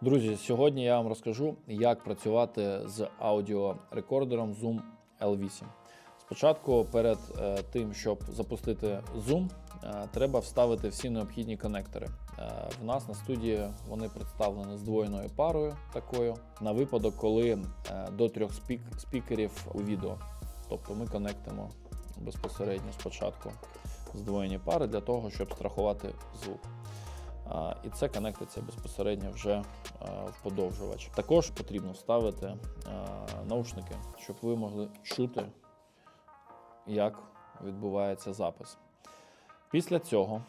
Друзі, сьогодні я вам розкажу, як працювати з аудіорекордером Zoom L8. Спочатку, перед е, тим, щоб запустити Zoom, е, треба вставити всі необхідні конектори. Е, в нас на студії вони представлені здвоєною парою такою на випадок, коли до трьох спік, спікерів у відео. Тобто ми конектимо безпосередньо спочатку здвоєні пари для того, щоб страхувати звук. І це конектиться безпосередньо вже а, в подовжувач. Також потрібно вставити наушники, щоб ви могли чути, як відбувається запис. Після цього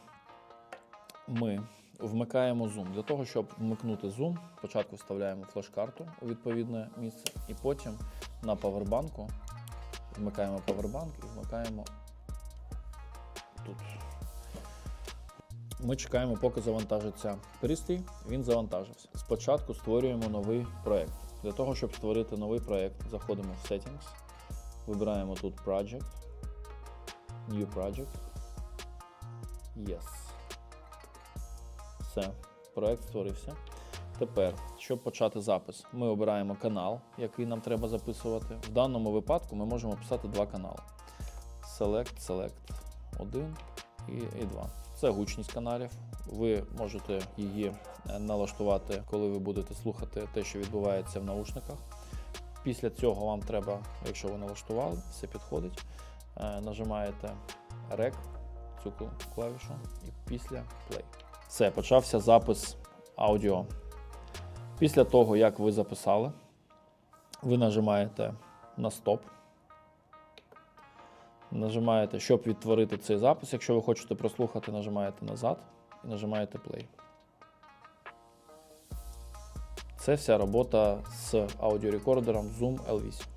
ми вмикаємо Zoom. Для того, щоб вмикнути Zoom, спочатку вставляємо флеш-карту у відповідне місце, і потім на павербанку вмикаємо павербанк і вмикаємо Ми чекаємо, поки завантажиться пристрій. Він завантажився. Спочатку створюємо новий проект. Для того, щоб створити новий проект, заходимо в Settings, вибираємо тут Project, New Project. Yes. Все, проект створився. Тепер, щоб почати запис, ми обираємо канал, який нам треба записувати. В даному випадку ми можемо писати два канали: Select, Select 1 і, і 2. Це гучність каналів. Ви можете її е, налаштувати, коли ви будете слухати те, що відбувається в наушниках. Після цього вам треба, якщо ви налаштували, все підходить. е, Нажимаєте REC, цю клавішу, і після Play. Все, почався запис аудіо. Після того, як ви записали, ви нажимаєте на стоп. Нажимаєте, щоб відтворити цей запис. Якщо ви хочете прослухати, нажимаєте назад і нажимаєте play. Це вся робота з аудіорекордером Zoom L8.